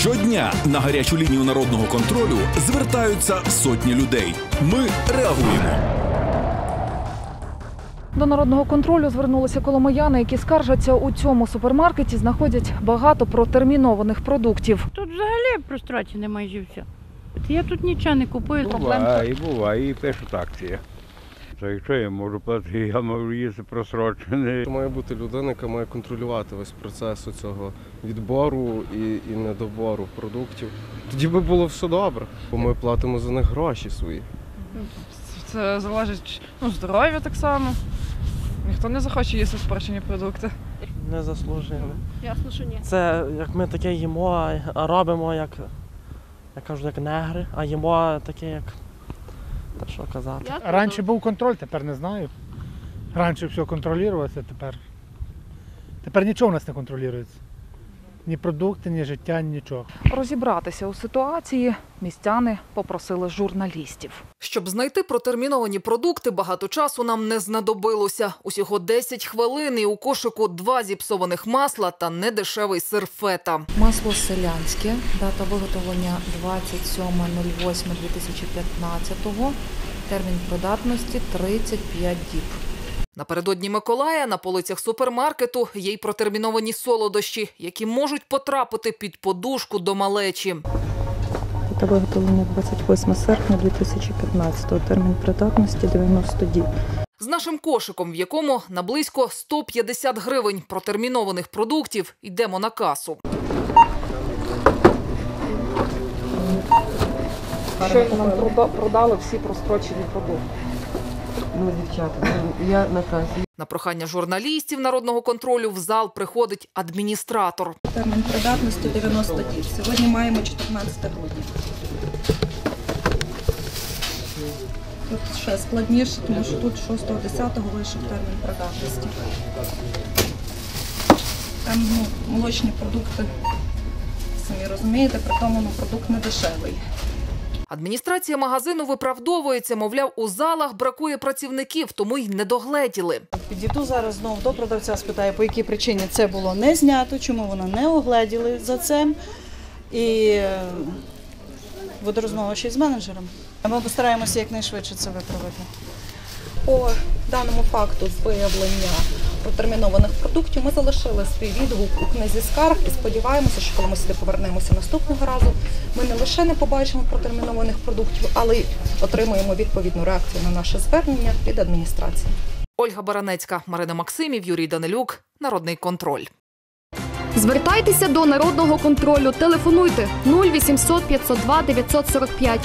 Щодня на гарячу лінію народного контролю звертаються сотні людей. Ми реагуємо. До народного контролю звернулися коломияни, які скаржаться у цьому супермаркеті знаходять багато протермінованих продуктів. Тут взагалі прострочене майже все. Я тут нічого не купую. Буває, буває, і пишуть акції. То якщо я можу платити, я можу їсти просрочене. Має бути людина, яка має контролювати весь процес цього відбору і, і недобору продуктів. Тоді би було все добре, бо ми платимо за них гроші свої. Це залежить ну, здоров'я так само. Ніхто не захоче їсти спорчені продукти. не заслужили. Ясно, що ні. Це як ми таке їмо, а робимо як, я кажу, як негри, а їмо таке як. Та що казати. Раніше був контроль, тепер не знаю. Раніше все контролювалося, тепер. Тепер нічого в нас не контролюється. Ні продукти, ні життя, нічого. Розібратися у ситуації містяни попросили журналістів. Щоб знайти протерміновані продукти, багато часу нам не знадобилося. Усього 10 хвилин і у кошику два зіпсованих масла та недешевий сир фета. Масло селянське, дата виготовлення 27.08.2015, термін придатності 35 діб. Напередодні Миколая на полицях супермаркету є й протерміновані солодощі, які можуть потрапити під подушку до малечі. Дата виготовлення 28 серпня 2015, термін придатності 90 діб. З нашим кошиком, в якому на близько 150 гривень протермінованих продуктів, йдемо на касу. Щойно нам продали всі прострочені продукти. Ну, дівчата, я на касі. На прохання журналістів народного контролю в зал приходить адміністратор. Термін придатності 90 діб. Сьогодні маємо 14 грудня. Тут ще складніше, тому що тут 6-10 вийшов термін придатності. Там ну, молочні продукти, самі розумієте, при тому ну, продукт не дешевий. Адміністрація магазину виправдовується, мовляв, у залах бракує працівників, тому й не догледіли. Підійду зараз знову до продавця, спитаю, по якій причині це було не знято, чому воно не огледіли за це. І е, буду розмова ще з менеджером. Ми постараємося якнайшвидше це виправити. По даному факту виявлення протермінованих продуктів ми залишили свій відгук у книзі скарг і сподіваємося, що коли ми сюди повернемося наступного разу, ми не лише не побачимо протермінованих продуктів, але й отримаємо відповідну реакцію на наше звернення від адміністрації. Ольга Баранецька, Марина Максимів, Юрій Данилюк. Народний контроль. Звертайтеся до народного контролю. Телефонуйте 0800 502 945